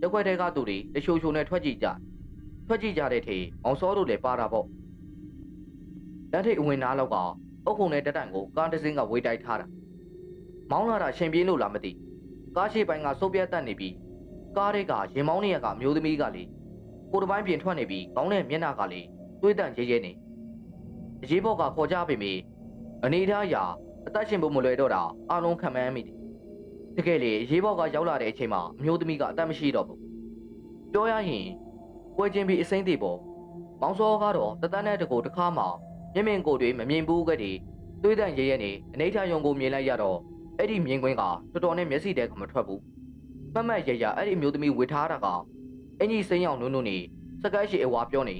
ရက်ခွက်တဲကသူတွေတချိုချိုနဲ့ထွက်ကြည့်ကြထွက်ကြည့်ကြတဲ့ထေမောင်စောတို့လည်းပါတာပေါ့လမ်းထိပ်အဝင်နားလောက်ကအုတ်ခုံနဲ့တက်တန့်ကိုကားတစ်စင်းကဝေးတိုက်ထားတာ မောင်းလာတာရှင်ပြင်းလို့လားမသိကားရှိပိုင်းကစိုးပြတ်တက်နေပြီးကားတွေကရင်မောင်းနေရကအမျိုးသမီးကလေကိုတပိုင်းပြင်ထွက်နေပြီးကောင်းတဲ့မျက်နှာကလေတွေးတန့်ရဲရဲနေအရေးဘော့ကခေါ်ကြပေမယ့်အနေထားအရာအသက်ရှင်ဖို့မလွယ်တော့တာအလုံးခံမှန်းမိတယ်တကယ်လေအရေးဘော့ကရောက်လာတဲ့အချိန်မှာအမျိုးသမီးကအသက်မရှိတော့ဘူးပြောရရင်ပွဲချင်းပြီးအစိမ့်သေးပေါ့မောင်စောကတော့တသန်းနဲ့တကူတစ်ခါမှမြင်မြင်ကိုယ်တွေမမြင်ဘူးကတည်းတွေးတန့်ရဲရဲနေအနေထားယုံကိုမြင်လိုက်ရတော့ အဲ့ဒီမြင်ကွင်းကတော်တော်နဲ့မျက်စိတဲကမထွက်ဘူးမှတ်မှတ်ရရအဲ့ဒီမျိုးသမီးဝေထားတာကအင်ကြီးစိမ်းအောင်နုံနုံနေစကိုက်ရှိအဝါပြောနေ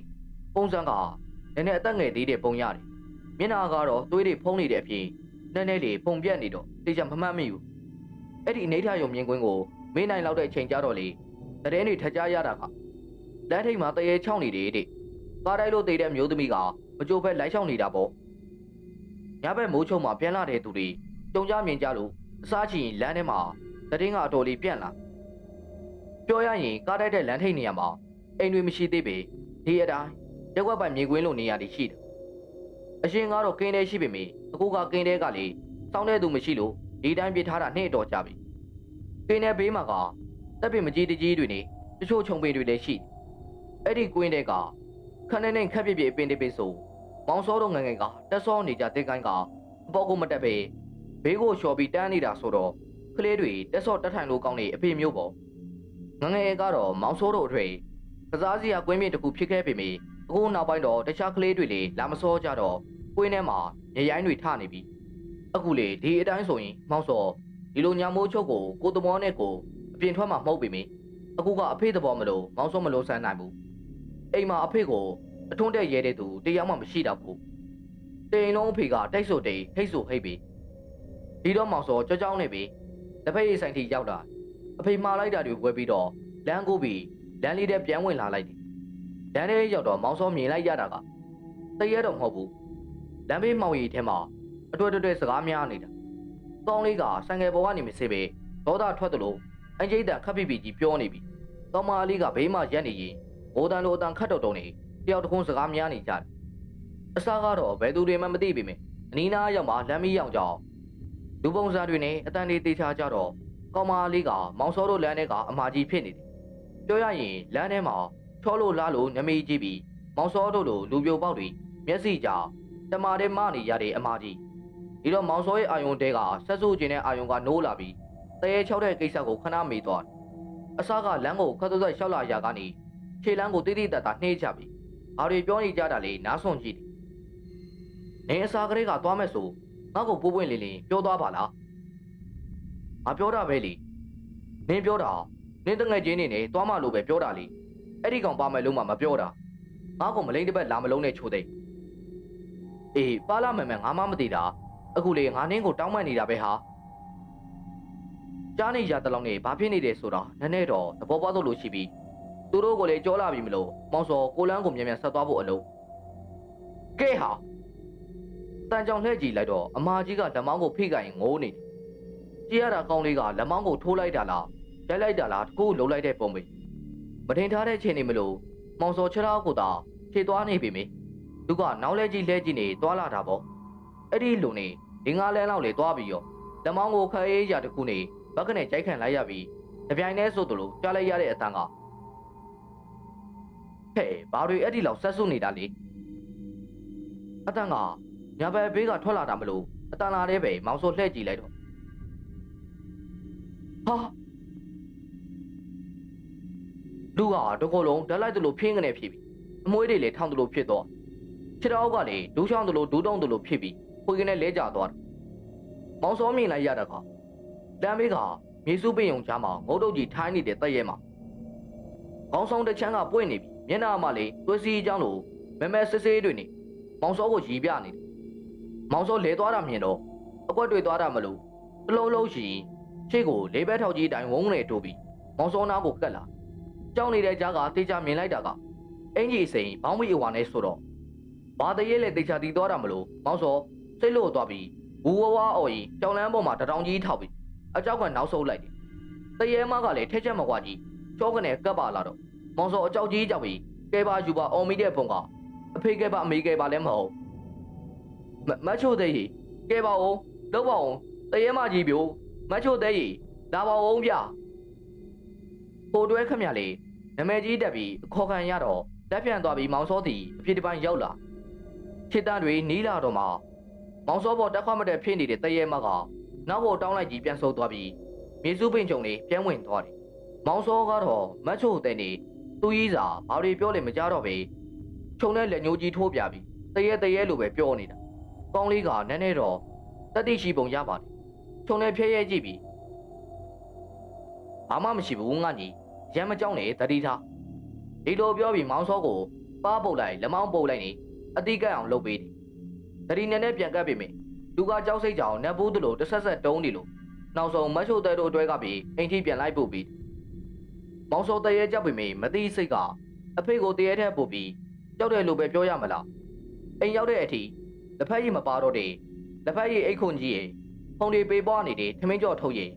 ပုံစံကနည်းနည်းအသက်ငယ်သေးတဲ့ပုံရတယ်မျက်နှာကတော့သွေးတွေဖုံးနေတဲ့အပြင်နည်းနည်းလေးပုံပြက်နေတော့သိချင်မမှတ်မိဘူးအဲ့ဒီအနေထားယုံမြင်ကွင်းကိုမေးနိုင်လောက်တဲ့အချိန်ကြတော့လေတရင်တွေထကြရတာကလမ်းထိပ်မှာတရေချောင်းနေတယ်တဲ့ကားတိုင်းလို့တည်တဲ့မျိုးသမီးကမကြိုဘက်လိုက်ချောင်းနေတာပေါ့ညဘက်မိုးချုံမှာပြန်လာတဲ့သူတွေ ကြုံကြမြင်ကြလို့အစားချင်လမ်းထဲမှာတရင်ကအတော်လေးပြန့်လာပြောရရင်ကားတိုက်တဲ့လမ်းထိပ်နေရာမှာအိမ်တွေမရှိသေးပေဒီအတိုင်းရက်ွက်ပိုင်မြေကွင်းလိုနေရာတွေရှိတယ်အရှင်ကတော့ကင်းတဲရှိပေမေအခုကကင်းတဲကလေစောင်းတဲ့သူမရှိလို့ဒီတိုင်းပြစ်ထားတာနှစ်တော်ကြပြီကင်းတဲဘေးမှာကတပ်ပင်မကြီးတကြီးတွေနေတချို့ခြုံပင်တွေလည်းရှိအဲ့ဒီကွင်းတဲကခနဲ့နဲ့ခက်ပြပြအပင်တွေပဲဆိုမောင်စောတော့ငငယ်ကတက်စောနေကြတဲ့ကိုင်းကအပေါ်ကိုမတက်ပဲ ဘေးကိုလျှော်ပြီးတန်းနေတာဆိုတော့ကလေးတွေတက်စောတက်ထိုင်လို့ကောင်းနေအဖေမျိုးပေါ့ငငယ်ကတော့မောင်စောတို့အထွေကစားစရာကွင်းမြင့်တစ်ခုဖြစ်ခဲ့ပေမယ့်အခုနောက်ပိုင်းတော့တခြားကလေးတွေလေလာမစောကြတော့ကွင်းထဲမှာရရိုင်းတွေထနေပြီအခုလေဒီအတိုင်းဆိုရင်မောင်စောဒီလိုညာမိုးချုပ်ကိုကိုသမောနဲ့ကိုအပြင်ထွက်မှာမဟုတ်ပေမယ့်အခုကအဖေသဘောမလို့မောင်စောမလို့ဆန်းနိုင်ဘူးအိမ်မှာအဖေကိုအထွန်းတက်ရဲတဲ့သူတရားမှမရှိတော့ဘူးတိန်လုံးအဖေကတိုက်ဆိုတိန်ဟိတ်ဆိုဟိတ်ပြီ ဒီတော့မောင်စောကြောကြောင်းနေပြီတစ်ဖက်ရိဆိုင်ထိရောက်လာအဖေမှားလိုက်တာတွေဝဲပြီးတော့လမ်းကိုပြီးလမ်းလေးထဲပြန်ဝင်လာလိုက်တယ်လမ်းထဲရောက်တော့မောင်စောမြင်လိုက်ရတာကတရဲတော့မဟုတ်ဘူးလမ်းဘေးမောင်ရီထဲမှာအတွေ့အတွေ့စကားများနေတာကောင်းလေးကဆိုင်ငယ်ပေါ်ကနေမစစ်ပဲဒေါသထွက်တယ်လို့အင်ဂျိတ်တန်ခပ်ပြပြကြီးပြောနေပြီကောင်းမလေးကဘေးမှာရက်နေရင်ဘိုးတန်လိုအတန်ခတ်တော့တုံနေတယောက်တခုံးစကားများနေကြတယ်အစားကတော့ဘယ်သူတွေမှမသိပေမဲ့အနီးနားရောက်မှလမ်းမီးရောက်ကြအောင် လူပုံစံတွေနဲ့အတန်တွေတေချာကြတော့ကောင်းမလေးကမောင်စောတို့လမ်းထဲကအမာကြီးဖြစ်နေတယ်ပြောရရင်လမ်းထဲမှာချောလို့လားလို့နမေးကြည့်ပြီးမောင်စောတို့လိုလူပြိုပေါက်တွေမျက်စိကြာတမာတဲ့မနေရတဲ့အမာကြီးဒီတော့မောင်စောရဲ့အာယုံတဲကဆက်စုကျင်တဲ့အာယုံကနိုးလာပြီးတရေချောက်တဲ့ကိစ္စကိုခဏမေးသွားအစားကလမ်းကိုခတ်သွက်လျှောက်လာရာကနေခြေလမ်းကိုတိတိတတ်တာနှေးချပြီးဘာတွေပြောနေကြတာလဲနားဆွန်ကြည့်တယ်နေအစားကလေးကသွားမဲ့ဆို ငါ့ကိုပိုးပွင့်လေးလေးပြောသွားပါလားငါပြောတာပဲလေနင်းပြောတာနင်းတငယ်ချင်းနေနဲ့သွားမလို့ပဲပြောတာလေအဲ့ဒီကောင်ပါမယ်လုံးမှမပြောတာငါ့ကိုမလိမ့်တစ်ပတ်လာမလုံးနဲ့ချိုးသိအေးပါလာမယ်မယ်ငါမှမသိတာအခုလေငါနင်းကိုတောင်းပန်နေတာပဲဟာကြားနေရတဲ့လောက်နဲ့ဘာဖြစ်နေတယ်ဆိုတာနည်းနည်းတော့သဘောပေါက်လို့ရှိပြီးသူတို့ကိုလည်းကြောလာပြီမလို့မောင်စောကိုလန်းကိုမြန်မြန်ဆက်သွားဖို့အလုပ်ကဲဟာ တန်ကြောင်လှည့်ကြည့်လိုက်တော့အမာကြီးကလက်မောင်းကိုဖိကင်ငိုးနေကြည့်ရတာကောင်းလေးကလက်မောင်းကိုထိုးလိုက်တာလားရိုက်လိုက်တာလားတကူလှုပ်လိုက်တဲ့ပုံပဲမထင်ထားတဲ့ချိန်နေမလို့မောင်စောခြေထောက်ကိုသာခြေသွားနေပြီမေသူကနောက်လဲကြီးလဲကြီးနေသွားလာတာပေါ့အဲ့ဒီလူနေဒီငါးလဲလောက်လေသွားပြီးရောလက်မောင်းကိုခရဲရတခုနေဘက်ကနေကြိုက်ခံလိုက်ရပြီးတပြိုင်တည်းဆိုသလိုကြားလိုက်ရတဲ့အတန်ကဟဲ့ဘာတွေအဲ့ဒီလောက်ဆက်ဆုနေတာလေအတန်က ညာဘက်ဘေးကထွက်လာတာမလို့အတန်လာတဲ့ပဲမောင်စောလှည့်ကြည့်လိုက်တော့ဟာလူကတကောလုံးဓာတ်လိုက်သလိုဖင်းကနေဖြစ်ပြီးအမွှေးတွေလည်းထောင်သလိုဖြစ်တော့ခြေတော်ကလည်းဒူးချောင်းသလိုဒူးတောင်းသလိုဖြစ်ပြီးခွေကနဲ့လဲကျသွားတယ်မောင်စောမြင်လိုက်ရတာကတမ်းမေးကမြေစုပင်ုံချားမှာငုတ်တုတ်ကြီးထိုင်းနေတဲ့တက်ရဲမှာခေါင်းဆောင်တစ်ချမ်းကပွင့်နေပြီမျက်နှာမှာလေသွေးစီးကြောင်းလိုမဲမဲစစ်စစ်တွေနေမောင်စောကိုရီးပြနေတယ် မောင်စောလဲသွားတာမြင်တော့အကွက်တွေသွားတာမလို့တလုံးလုံးရှိရှေ့ကိုလေးဘက်ထောက်ကြီးတိုင်ဝုန်းနေတိုးပြီးမောင်စောနာကိုကတ်လာကြောင်းနေတဲ့ကြားကတေချာမြင်လိုက်တာကအင်ကြီးစိန်ဘောင်းမီအဝါနဲ့ဆိုတော့ဘာတရဲလေတေချာတီးသွားတာမလို့မောင်စောစိတ်လို့သွားပြီးဘူဝဝအော်ကြီးကြောင်လန်းပေါ်မှာတထောင်ကြီးထောက်ပြီးအကြောက်ကနောက်ဆုတ်လိုက်တယ်တရဲမကလည်းထဲချက်မကွာကြီးချောကနေကပ်ပါလာတော့မောင်စောအကြောက်ကြီးကြောက်ပြီးကဲပါယူပါအော်မီတဲ့ဖုံကအဖေကဲပါအမေကဲပါလည်းမဟုတ် မချိုသေးကြီးကဲပါဦးလောက်ပါဦးတရဲမကြီးပြိုမချိုသေးကြီးလာပါဦးဗျဟိုတွဲခမရလေနမဲကြီးတက်ပြီးအခေါ်ခံရတော့လက်ပြန်သွားပြီးမောင်စောသည်အဖြစ်တစ်ပိုင်းရောက်လာခြေတန်းတွေနီးလာတော့မှမောင်စောပေါ်တက်ခွမတဲ့ဖြစ်နေတဲ့တရဲမကနောက်ပေါ်တောင်းလိုက်ကြီးပြန်ဆုပ်သွားပြီးမြေစုပင်ကြုံလေးပြန်ဝင်သွားတယ်မောင်စောကတော့မတ်ချိုတဲ့နေသူကြီးစာဘာတွေပြောလဲမကြတော့ပဲခြုံတဲ့လက်ညှိုးကြီးထိုးပြပြီးတရဲတရဲလိုပဲပြောနေတာ ကောင်းလေးကနည်းနည်းတော့တတိရှိပုံရပါတယ်ခြုံတဲ့ဖျဲရဲကြည့်ပြီးဘာမှမရှိဘူးငါညီရမ်းမကြောက်နဲ့တတိထားဒီလိုပြောပြီးမောင်စောကိုပါပုတ်လိုက်လက်မောင်းပုတ်လိုက်နေအတိကတ်အောင်လုပ်ပေးတယ်တတိနဲ့နဲ့ပြန်ကပ်ပြီမေလူကကြောက်စိတ်ကြောင်နတ်ဘူးတလို့တဆက်ဆက်တုံးနေလို့နောက်ဆုံးမတ်ချိုတဲတို့အတွဲကပြီးအိမ်ထိပြန်လိုက်ပို့ပြီးမောင်စောတရဲကြောက်ပေမယ့်မသိစိတ်ကအဖေကိုတရဲထဲပို့ပြီးကြောက်တယ်လို့ပဲပြောရမလားအိမ်ရောက်တဲ့အထိ လက်ဖက်ရည်မပါတော့တဲ့လက်ဖက်ရည်အိတ်ခွန်ကြီးရဲ့ဖုန်တွေပေးပွားနေတဲ့ထမင်းကြော်ထုတ်ရဲ့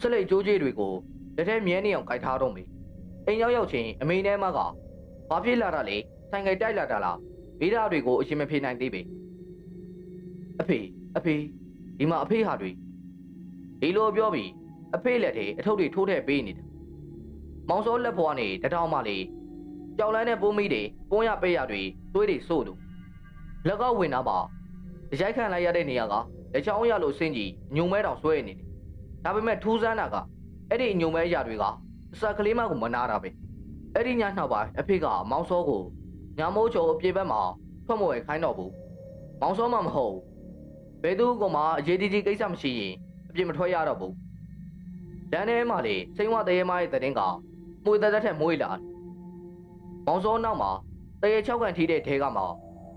စလိတ်ကြိုးကြီးတွေကိုလက်ထဲမြဲနေအောင်ကြိုက်ထားတော့မေအိမ်ရောက်ရောက်ချင်းအမေနဲ့မကဘာဖြစ်လာတာလဲဆိုင်ကတိုက်လာတာလားမိသားတွေကိုအရှင်မဖေနိုင်သေးပေအဖေအဖေဒီမှာအဖေဟာတွေဒီလိုပြောပြီးအဖေလက်ထဲအထုပ်တွေထိုးထည့်ပေးနေတာမောင်စောလက်ဖွားနေတထောင်မှလေကြောက်လန်းတဲ့ပိုးမိတွေပုံးရပေးရတွေသွေးတွေစို့လို့လက်ကောက်ဝင်တာပါ ရိုက်ခံလိုက်ရတဲ့နေရာကလက်ချောင်းရလို့စင်းကြီးညုံမဲတောင်ဆွဲနေတယ်ဒါပေမဲ့ထူးဆန်းတာကအဲ့ဒီညုံမဲရတွေကအစကလေးမကိုမနာတာပဲအဲ့ဒီညနှောက်ပိုင်းအဖေကမောင်စောကိုညာမိုးချုံအပြေဘက်မှာထွက်မဝဲခိုင်းတော့ဘူးမောင်စောမှမဟုတ်ဘယ်သူကမှအရေးကြီးကြီးကိစ္စမရှိရင်အပြစ်မထွက်ရတော့ဘူး။လမ်းထဲမှာလေစိန်ဝတရေမရဲ့တရင်ကမွေသက်သက်ထက်မွေးလာ။မောင်စောနောက်မှာတရေ၆ကန်ထီးတဲ့ထဲကမှ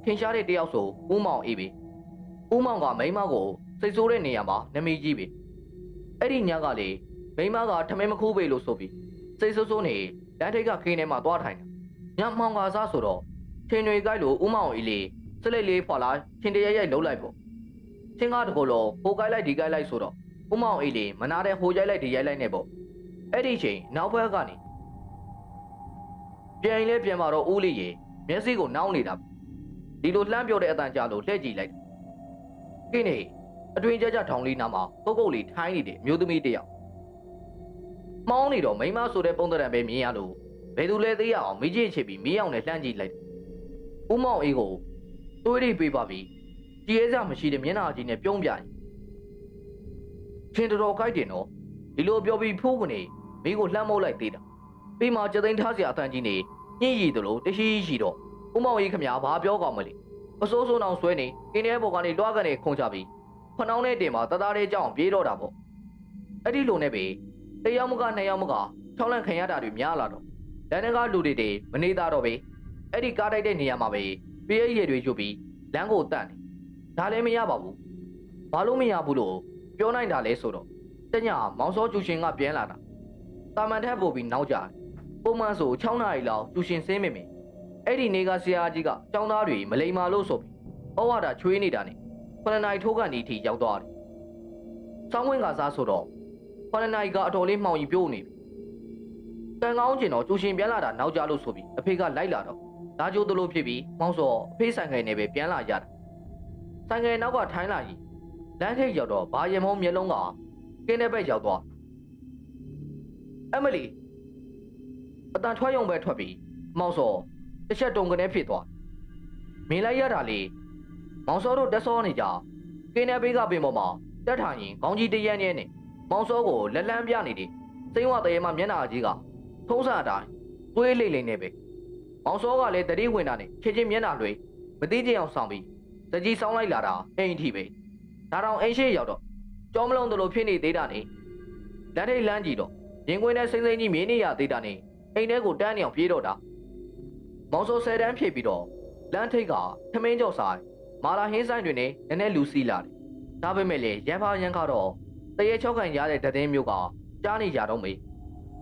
ထင်ရှားတဲ့တယောက်ဆိုဦးမောင်အေးပဲ။ ဦးမောင်ကမိန်းမကိုစိတ်ဆိုးတဲ့နေရာမှာနမီကြီးပဲ။အဲ့ဒီညကလေမိန်းမကထမင်းမခိုးပေလို့ဆိုပြီးစိတ်ဆိုးဆိုးနေလမ်းထိပ်ကခင်းထဲမှာသွားထိုင်တာ။ညမောင်ကစားဆိုတော့ထင်တွေကြိုက်လို့ဦးမောင်အေးလေးစလိတ်လေးဖွာလာချင်းတရရိုက်လှုပ်လိုက်ပေါ့။ချင်းကားတကောလို့ဟိုကိုက်လိုက်ဒီကိုက်လိုက်ဆိုတော့ဦးမောင်အေးလေးမနာတဲ့ဟိုရိုက်လိုက်ဒီရိုက်လိုက်နဲ့ပေါ့အဲ့ဒီချိန်နောက်ဘက်ကနေပြန်လဲပြန်มาတော့ဦးလေးရေမျက်စိကိုနှောင်းနေတာဒီလိုလှမ်းပြောတဲ့အတန်ကြာလို့လှည့်ကြည့်လိုက် ခင်းနေအတွင်ကြကြထောင်လေးနားမှာပုတ်ပုတ်လေးထိုင်းနေတဲ့အမျိုးသမီးတစ်ယောက်မောင်းနေတော့မိမဆိုတဲ့ပုံသဏ္ဍာန်ပဲမြင်ရလို့ဘယ်သူလဲသိရအောင်မိကြီးချစ်ပြီးမီးအောင်နဲ့လှမ်းကြည့်လိုက်ဦးမောင်အေးကိုတွေးရိပ်ပေးပါပြီးကြည်ရဲစရာမရှိတဲ့မျက်နှာကြီးနဲ့ပြုံးပြရင်ချင်းတော်တော်ကြိုက်တယ်နော်ဒီလိုပြောပြီးဖိုးကနေမိကိုလှမ်းမိုးလိုက်သေးတာပြီးမှကြသိန်းထားစရာအတန်ကြီးနေညှိရည်တယ်လို့တရှိရှိတော့ဦးမောင်ကြီးခမညာဘာပြောကောင်းမလဲ အစိုးစိုးအောင်ဆွဲနေကင်းတဲ့ဘော်ကနေလွှားကနေခုံချပြီးဖနှောင်းနဲ့တင်မှာတသားလေးကြောင်ပြေးတော့တာပေါ့အဲ့ဒီလိုနဲ့ပဲတယောက်မကနှစ်ယောက်မကထောက်လန့်ခံရတာတွေများလာတော့လန်နကလူတွေတွေမနေတာတော့ပဲအဲ့ဒီကားတိုက်တဲ့နေရာမှာပဲပြေးရည်တွေယူပြီးလမ်းကိုတန့်နေဒါလည်းမရပါဘူးဘာလို့မရဘူးလို့ပြောနိုင်တာလဲဆိုတော့တညမောင်စောကျူရှင်ကပြန်လာတာတာမန်ထက်ပို့ပြီးနောက်ကြတယ်ပုံမှန်ဆို6နာရီလောက်ကျူရှင်ဆင်းမိမယ် အဲ့ဒီနေကဆရာကြီးကចောင်းသားတွေမလိမ္မာလို့ဆိုပြီးဩဝါဒချွေးနေတာနဲ့9နာရီထိုးကန်ဒီထိရောက်သွားတယ်စောင်းဝင်းကစားဆိုတော့9နာရီကအတော်လေးမှောင်ရီပြိုးနေပြီတန်ကောင်းကျင်တော့ကျူရှင်ပြန်လာတာနောက်ကြလို့ဆိုပြီးအဖေကလိုက်လာတော့ဒါကြိုးတလို့ဖြစ်ပြီးမောင်စောအဖေဆိုင်ငယ်နဲ့ပဲပြန်လာရတာဆိုင်ငယ်နောက်ကထိုင်းလာကြီးလမ်းထိပ်ရောက်တော့ဘာရင်မုံမျက်လုံးကကင်းတဲ့ဘက်ရောက်သွားအမလီအတန်ထွက်ရုံပဲထွက်ပြီးမောင်စော တစ်ချက်တုံကနေဖြစ်သွားမင်းလိုက်ရတာလေမောင်စောတို့တက်စောနေကြကင်းတဲ့ဘေးကပင်ပေါ်မှာတက်ထိုင်ရင်ခေါင်းကြီးတရမ်းနဲ့နဲ့မောင်စောကိုလက်လန်းပြနေတယ်စိမ့်ဝတရေမမျက်နှာကြီးကထုံးစံအတိုင်းသွေးလိမ့်လိမ့်နေပဲမောင်စောကလည်းတတိဝင်တာနဲ့ချင်းချင်းမျက်နှာလွှဲမသိကြအောင်ဆောင်ပြီးစကြီးဆောင်းလိုက်လာတာအိမ်ထိပဲဒါတောင်အိမ်ရှိရောက်တော့ကြောမလုံးတလို့ဖြစ်နေသေးတာနေလမ်းထိပ်လမ်းကြည့်တော့ရင်ခွင်းနဲ့စိမ့်စိမ့်ကြီးမြင်းနေရသေးတာနေအိမ်ထဲကိုတန်းနေအောင်ပြေးတော့တာ မောင်စောဆယ်တန်းဖြစ်ပြီးတော့လမ်းထိပ်ကထမင်းကြော်ဆိုင်မာလာဟင်းဆိုင်တွေနဲ့နည်းနည်းလူစီးလာတယ်ဒါပေမဲ့လေရန်ဖာရန်ကတော့တရေချောက်ကန်ရတဲ့တည်င်းမျိုးကကြားနေကြတော့မေ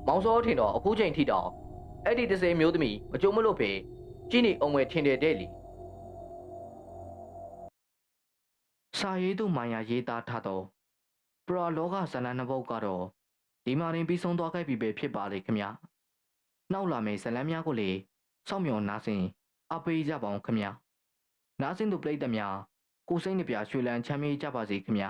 မောင်စောထင်တော့အခုချိန်ထိတော့အဲ့ဒီတစေမျိုးသမီးမကြုံမလို့ပဲကြီးနေအောင်ဝယ်ထင်တယ်တဲ့လီစာရေးသူမိုင်ယာရေးသားထားသောပရောလောကဇလန်နှစ်ပုဒ်ကတော့ဒီမှာရင်ပြီးဆုံးသွားခဲ့ပြီပဲဖြစ်ပါလေခင်ဗျာနောက်လာမယ့်ဇလန်များကိုလည်း စောင့်မျှော်နားဆင်အပေးကြပါအောင်ခင်ဗျာနားဆင်သူပရိသတ်များကိုစိတ်နှပြရွှေလန်းချမ်းမြေ့ကြပါစေခင်ဗျာ